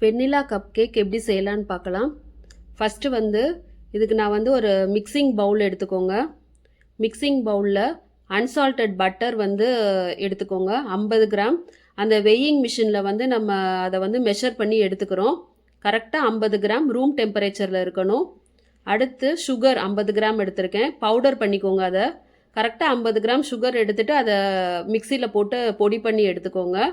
வெண்ணிலா cup cake எப்படி செய்யலான்னு பார்க்கலாம். ஃபஸ்ட்டு வந்து இதுக்கு நான் வந்து ஒரு மிக்சிங் பவுல் எடுத்துக்கோங்க. மிக்சிங் பவுலில் அன்சால்டட் பட்டர் வந்து எடுத்துக்கோங்க. ஐம்பது கிராம். அந்த வெயிங் மிஷினில் வந்து நம்ம அதை வந்து மெஷர் பண்ணி எடுத்துக்கிறோம். கரெக்டாக ஐம்பது கிராம் ரூம் டெம்பரேச்சரில் இருக்கணும். அடுத்து சுகர் ஐம்பது கிராம் எடுத்திருக்கேன். பவுடர் பண்ணிக்கோங்க அதை. கரெக்டாக ஐம்பது கிராம் சுகர் எடுத்துகிட்டு அதை மிக்சியில் போட்டு பொடி பண்ணி எடுத்துக்கோங்க.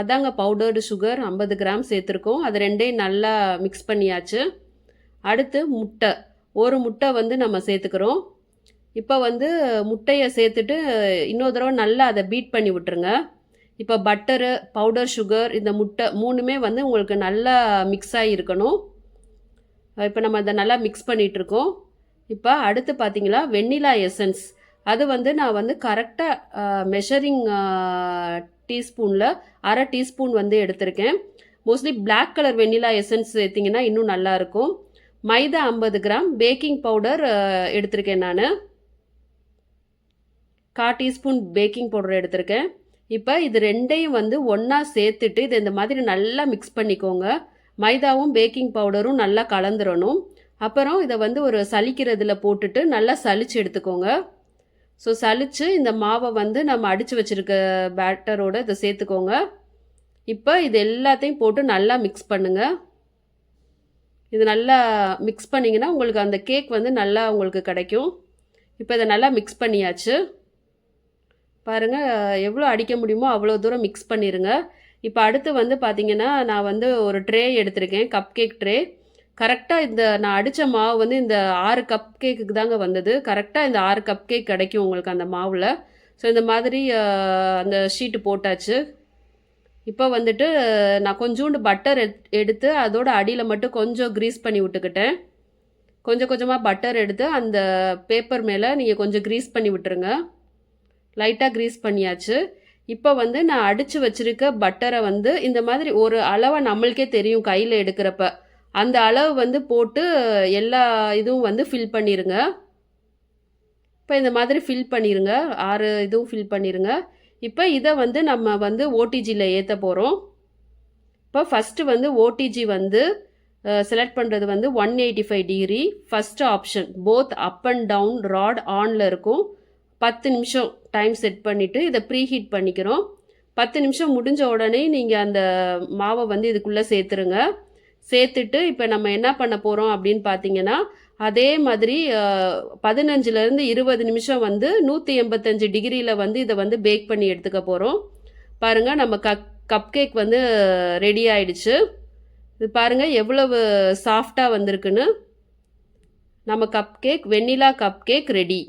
அதாங்க பவுடர்டு சுகர் ஐம்பது கிராம் சேர்த்துருக்கோம். அது ரெண்டையும் நல்லா மிக்ஸ் பண்ணியாச்சு. அடுத்து முட்டை. ஒரு முட்டை வந்து நம்ம சேர்த்துக்கிறோம். இப்போ வந்து முட்டையை சேர்த்துட்டு இன்னொரு தடவை நல்லா அதை பீட் பண்ணி விட்டுருங்க. இப்போ பட்டரு பவுடர் சுகர் இந்த முட்டை மூணுமே வந்து உங்களுக்கு நல்லா மிக்ஸ் ஆகியிருக்கணும் இப்போ நம்ம அதை நல்லா மிக்ஸ் பண்ணிகிட்ருக்கோம் இப்போ அடுத்து பார்த்தீங்களா வெண்ணிலா எசன்ஸ் அது வந்து நான் வந்து கரெக்டாக மெஷரிங் டீஸ்பூனில் அரை டீஸ்பூன் வந்து எடுத்திருக்கேன். Mostly black colour vanilla essence சேர்த்திங்கன்னா இன்னும் நல்லாயிருக்கும் மைதா ஐம்பது கிராம் பேக்கிங் பவுடர் எடுத்திருக்கேன் நான். கா டீஸ்பூன் பேக்கிங் பவுடர் எடுத்திருக்கேன். இப்போ இது ரெண்டையும் வந்து ஒன்றா சேர்த்துட்டு இதை இந்த மாதிரி நல்லா மிக்ஸ் பண்ணிக்கோங்க. மைதாவும் பேக்கிங் பவுடரும் நல்லா கலந்துடணும் அப்புறம் இதை வந்து ஒரு சலிக்கிறதுல போட்டுட்டு நல்லா சலிச்சு எடுத்துக்கோங்க. ஸோ சலிச்சு இந்த மாவை வந்து நம்ம அடித்து வச்சுருக்க பேட்டரோடு இதை சேர்த்துக்கோங்க. இப்போ இது எல்லாத்தையும் போட்டு நல்லா மிக்ஸ் பண்ணுங்கள் இது நல்லா மிக்ஸ் பண்ணிங்கன்னா உங்களுக்கு அந்த கேக் வந்து நல்லா உங்களுக்கு கிடைக்கும். இப்போ இதை நல்லா மிக்ஸ் பண்ணியாச்சு. பாருங்கள் எவ்வளோ அடிக்க முடியுமோ அவ்வளோ தூரம் மிக்ஸ் பண்ணிடுங்க இப்போ அடுத்து வந்து பார்த்தீங்கன்னா நான் வந்து ஒரு ட்ரே எடுத்திருக்கேன் கப் கேக் ட்ரே கரெக்டாக இந்த நான் அடித்த மாவு வந்து இந்த ஆறு கப் கேக்குக்கு தாங்க வந்தது. கரெக்டாக இந்த ஆறு கப் கேக் கிடைக்கும் உங்களுக்கு அந்த மாவில். ஸோ இந்த மாதிரி அந்த ஷீட்டு போட்டாச்சு. இப்போ வந்துட்டு நான் கொஞ்சோண்டு பட்டர் எடுத்து அதோட அடியில் மட்டும் கொஞ்சம் க்ரீஸ் பண்ணி விட்டுக்கிட்டேன். கொஞ்சம் கொஞ்சமாக பட்டர் எடுத்து அந்த பேப்பர் மேலே நீங்கள் கொஞ்சம் க்ரீஸ் பண்ணி விட்டுருங்க. லைட்டாக க்ரீஸ் பண்ணியாச்சு. இப்போ வந்து நான் அடித்து வச்சுருக்க பட்டரை வந்து இந்த மாதிரி ஒரு அளவை நம்மளுக்கே தெரியும் கையில் எடுக்கிறப்ப. அந்த அளவு வந்து போட்டு எல்லா இதுவும் வந்து ஃபில் பண்ணிடுங்க இப்போ இந்த மாதிரி ஃபில் பண்ணிடுங்க ஆறு இதுவும் ஃபில் பண்ணிடுங்க இப்போ இதை வந்து நம்ம வந்து ஓடிஜியில் ஏற்ற போகிறோம் இப்போ ஃபஸ்ட்டு வந்து ஓடிஜி வந்து செலக்ட் பண்ணுறது வந்து one eighty five degree first option both up and down rod ஆனில் இருக்கும். பத்து நிமிஷம் டைம் செட் பண்ணிவிட்டு இதை ப்ரீ ஹீட் பண்ணிக்கிறோம். பத்து நிமிஷம் முடிஞ்ச உடனே நீங்கள் அந்த மாவை வந்து இதுக்குள்ளே சேர்த்துருங்க. சேர்த்துட்டு இப்போ நம்ம என்ன பண்ண போகிறோம் அப்படின்னு பார்த்தீங்கன்னா அதே மாதிரி பதினஞ்சுலேருந்து இருபது நிமிஷம் வந்து நூற்றி எண்பத்தஞ்சு டிகிரியில் வந்து இதை வந்து பேக் பண்ணி எடுத்துக்க போகிறோம் பாருங்கள் நம்ம கப் கப் கேக் வந்து ரெடி ஆயிடுச்சு. இது பாருங்கள் எவ்வளவு சாஃப்டாக வந்திருக்குன்னு. நம்ம cup cake vanilla cup cake ready.